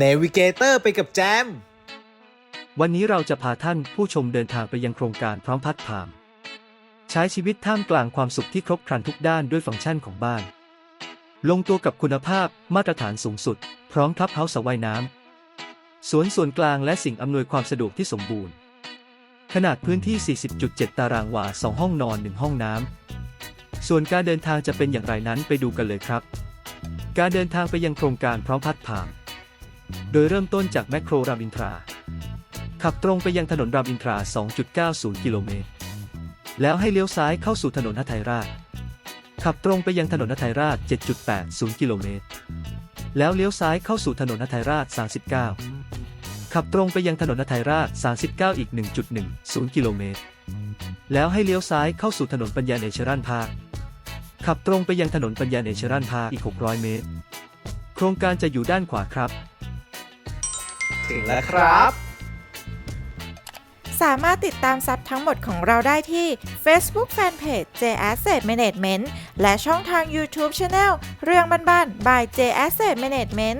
เนวิเกเตอร์ไปกับแจม วันนี้เราจะพาท่านผู้ชมเดินทางไปยังโครงการพร้อมพัดพาม ใช้ชีวิตท่ามกลางความสุขที่ครบครันทุกด้านด้วยฟังก์ชันของบ้าน ลงตัวกับคุณภาพมาตรฐานสูงสุด พร้อมคลับเฮาส์สระว่ายน้ำสวนส่วนกลางและสิ่งอำนวยความสะดวกที่สมบูรณ์ ขนาดพื้นที่ 40.7 ตารางวา 2 ห้องนอน 1 ห้องน้ำ ส่วนการเดินทางจะเป็นอย่างไรนั้นไปดูกันเลยครับ การเดินทางไปยังโครงการพร้อมพัดพาม โดยเริ่มต้นจากแมคโครรามอินทรา ขับตรงไปยังถนนรามอินทรา 2.90 กิโลเมตร แล้วให้เลี้ยวซ้ายเข้าสู่ถนนหทัยราช ขับตรงไปยังถนนหทัยราช 7.80 กิโลเมตร แล้วเลี้ยวซ้ายเข้าสู่ถนนหทัยราช 39 ขับตรงไปยังถนนหทัยราช 39 อีก 1.10 กิโลเมตร แล้วให้เลี้ยวซ้ายเข้าสู่ถนนปัญญาเนเชรันพาขับตรงไปยังถนนปัญญาเนเชรันพาอีก 600 เมตร โครงการจะอยู่ด้านขวาครับ ถึงแล้วครับ สามารถติดตามซับทั้งหมดของเราได้ที่ Facebook Fanpage J Asset Management และช่องทาง YouTube Channel เรื่องบ้านๆ by J Asset Management